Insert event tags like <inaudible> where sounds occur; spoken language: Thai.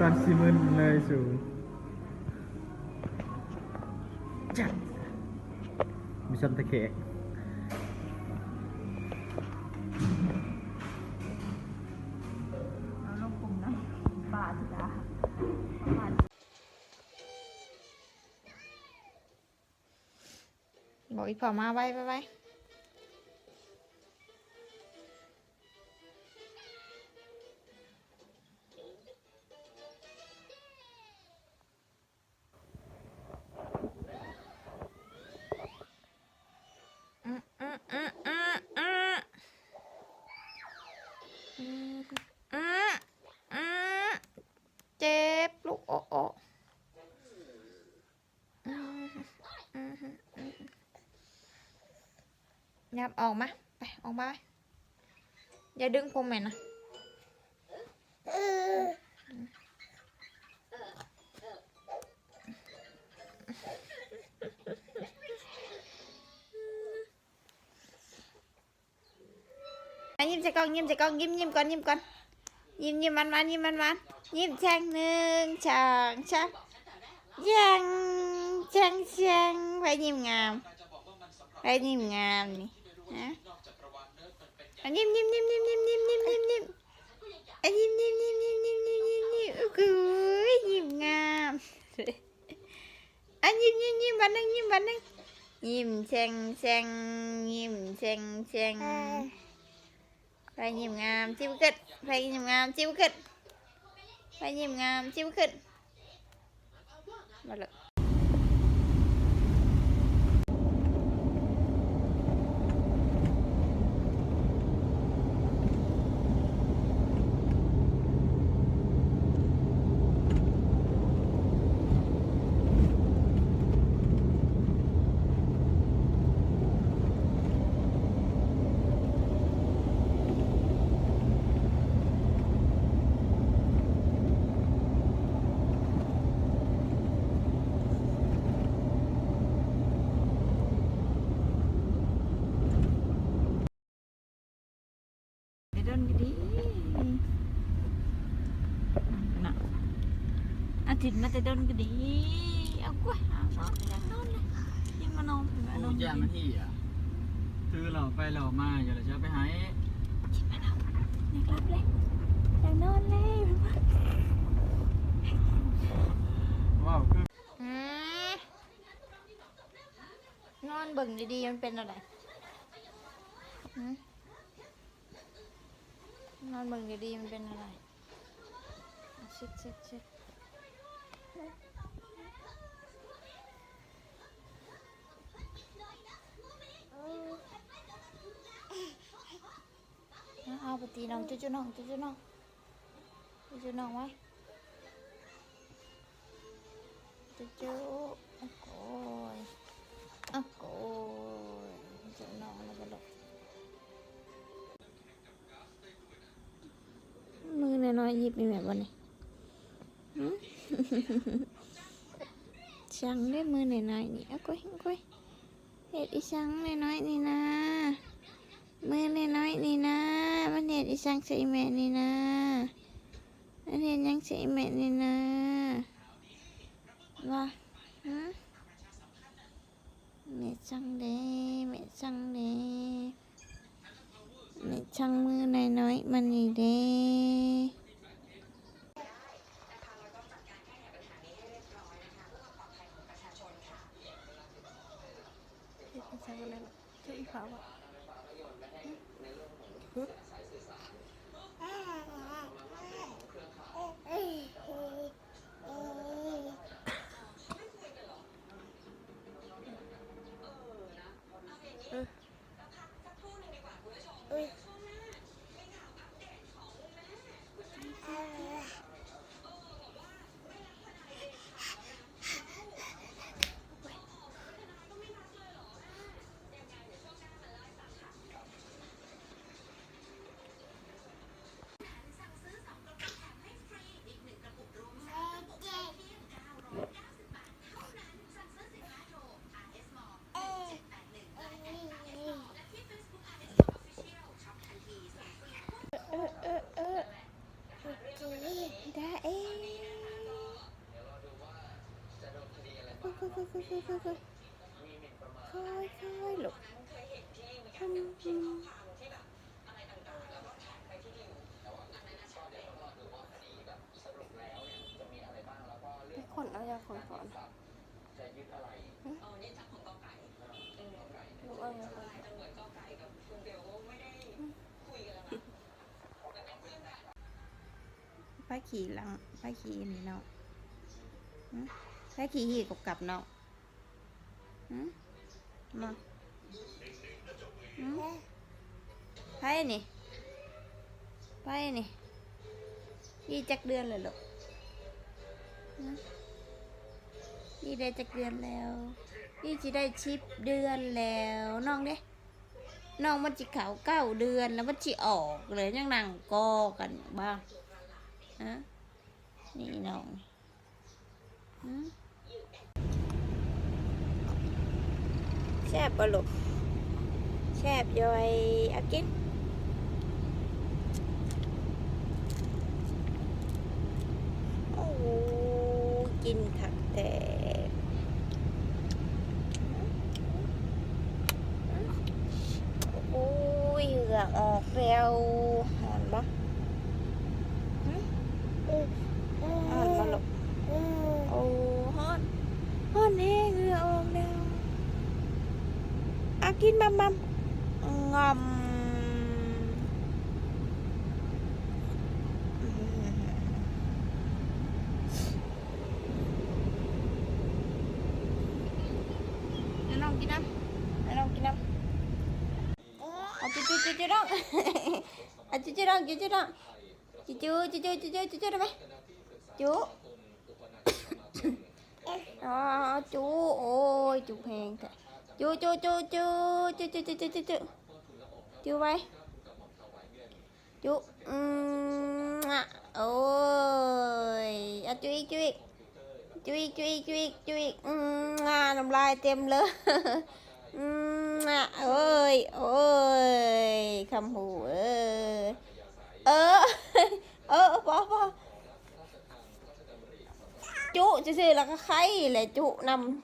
ตอนซีมึนเลยสูงจัดมีชนตะเคียบอกอีพอมาไว้ไปไว้ อืมอืมอืมเจ็บลูกโอะโอะอืมอืมอืมยับออกมาไปออกมาไปอย่าดึงผมเหม็นนะ ยิ้มใส่กล้องยิ้มใส่กล้องยิ้มยิ้มก่อนยิ้มก่อนยิ้มยิ้มมันมันยิ้มมันมันยิ้มแฉ่งหนึ่งช่างช่างยังช่างช่างไปยิ้มงามไปยิ้มงามนี่ฮะอะยิ้มยิ้มยิ้มยิ้มยิ้มยิ้มยิ้มยิ้มยิ้มอะยิ้มยิ้มยิ้มยิ้มยิ้มยิ้มยิ้มยิ้มโอ้โหยิ้มงามอะยิ้มยิ้มยิ้มวันนึงยิ้มวันนึงยิ้มแฉ่งแฉ่งยิ้มแฉ่งแฉ่ง ไปยิ้มงามจิ้วขึ้นไปยิ้มงามจิ้วขึ้นไปยิ้มงามจิ้วขึ้นมาเลยไปเดินก็ดีน่ะ อาทิตย์มาแต่เดินก็ดี เอากล้วยเอานอนเลยนอนเลยยิ่มานอนมานอนยามันที่อะคือเราไปเรามาอย่าเราจะไปหายกินมานอนอยากรับเลยอยากนอนเลยว้าวคือนอนเบิ่งดีๆมันเป็นอะไรนอนเบิ่งดีๆมันเป็นอะไรช็ดช็ดช็ด เอาเอาไปตีน้องจุ๊จุ๊น้องจุ๊จุ๊น้องจุ๊จุ๊น้องไว้จุ๊จุ๊โอ้โหยโอ้โหยจุ๊น้องแล้วก็หลบมือน้อยๆยิบมีแบบวันนี้ ช่างได้มือหน้อยๆนี่เอากุ้ยเอาก้ยเห็ดอีช่างน้อยๆนี่นะมือน้อยๆนี่นะมันเห็ดอีช่างใส่แม่นี่นะมันเห็ดยังใส่แม่นี่นะว่าฮะแม่ช่างเด้แม่ช่างเด้ในช่างมือน้อยๆมันนี่เด้ 来了来了就一条吧。 ค่อยค่อยค่อยค่อยค่อยค่อยลูกอืมอืมทุกคนเอายาคนก่อนลูกเอายาคนก่อนไปขี่หลังไปขี่นี่เนาะหึไปขี่หีกับกับเนาะ มาหึไปนี่ไปนี่ยี่จักเดือนเลยลูกหึยี่ได้จักเดือนแล้วยี่จะได้ชิปเดือนแล้วน้องเด้น้องมันจิขาวเก้าเดือนแล้วมันจิออกเลยยังนั่งกอกันอยู่บ้างฮะนี่น้องหืม แซ่บปลูกแซ่บย่อยอากินโอ้กินขักแต่โอ้ยเหงื่อออกแล้วหอนปะอ่าน กินมัมมัมงอมน้องกินน้ำน้องกินน้ำอาจุ๊จุ๊จุ๊จุ๊น้องอาจุ๊จุ๊น้องจุ๊จุ๊น้องจุ๊จุ๊จุ๊จุ๊จุ๊จุ๊จุ๊จุ๊ได้ไหม chú à, chú ôi chú hèn thật chú chú chú chú chú chú chú chú chú. Chú chú vậy chú ôi. À, chú ý chú ý. Chú ý chú ý chú ý chú ý. Um, à, nằm lại tiêm lơ. <laughs> Um, à, ôi ôi. Không hù ơi ơ <laughs> ơ bỏ bỏ. Chú chứ là cái khay là chú nằm